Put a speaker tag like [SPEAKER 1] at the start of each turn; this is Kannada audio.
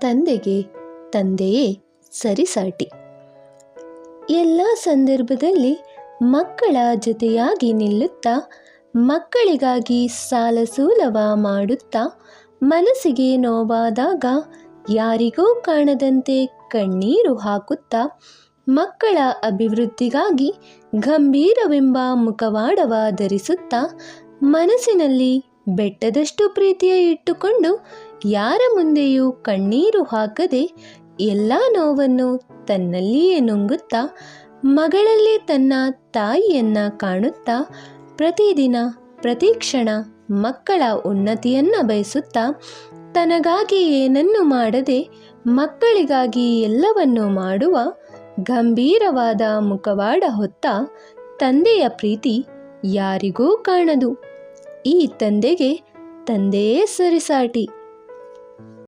[SPEAKER 1] ತಂದೆಗೆ ತಂದೆಯೇ ಸರಿಸಾಟಿ. ಎಲ್ಲ ಸಂದರ್ಭದಲ್ಲಿ ಮಕ್ಕಳ ಜೊತೆಯಾಗಿ ನಿಲ್ಲುತ್ತಾ, ಮಕ್ಕಳಿಗಾಗಿ ಸಾಲ ಸೂಲವ ಮಾಡುತ್ತಾ, ಮನಸ್ಸಿಗೆ ನೋವಾದಾಗ ಯಾರಿಗೂ ಕಾಣದಂತೆ ಕಣ್ಣೀರು ಹಾಕುತ್ತಾ, ಮಕ್ಕಳ ಅಭಿವೃದ್ಧಿಗಾಗಿ ಗಂಭೀರವೆಂಬ ಮುಖವಾಡವ ಧರಿಸುತ್ತಾ, ಮನಸ್ಸಿನಲ್ಲಿ ಬೆಟ್ಟದಷ್ಟು ಪ್ರೀತಿಯ ಇಟ್ಟುಕೊಂಡು ಯಾರ ಮುಂದೆಯೂ ಕಣ್ಣೀರು ಹಾಕದೆ ಎಲ್ಲ ನೋವನ್ನು ತನ್ನಲ್ಲಿಯೇ ನುಂಗುತ್ತಾ, ಮಗಳಲ್ಲಿ ತನ್ನ ತಾಯಿಯನ್ನ ಕಾಣುತ್ತಾ, ಪ್ರತಿದಿನ ಪ್ರತಿಕ್ಷಣ ಮಕ್ಕಳ ಉನ್ನತಿಯನ್ನ ಬಯಸುತ್ತಾ, ತನಗಾಗಿ ಏನನ್ನು ಮಾಡದೆ ಮಕ್ಕಳಿಗಾಗಿ ಎಲ್ಲವನ್ನು ಮಾಡುವ ಗಂಭೀರವಾದ ಮುಖವಾಡ ಹೊತ್ತ ತಂದೆಯ ಪ್ರೀತಿ ಯಾರಿಗೂ ಕಾಣದು. ಈ ತಂದೆಗೆ ತಂದೆಯೇ ಸರಿಸಾಟಿ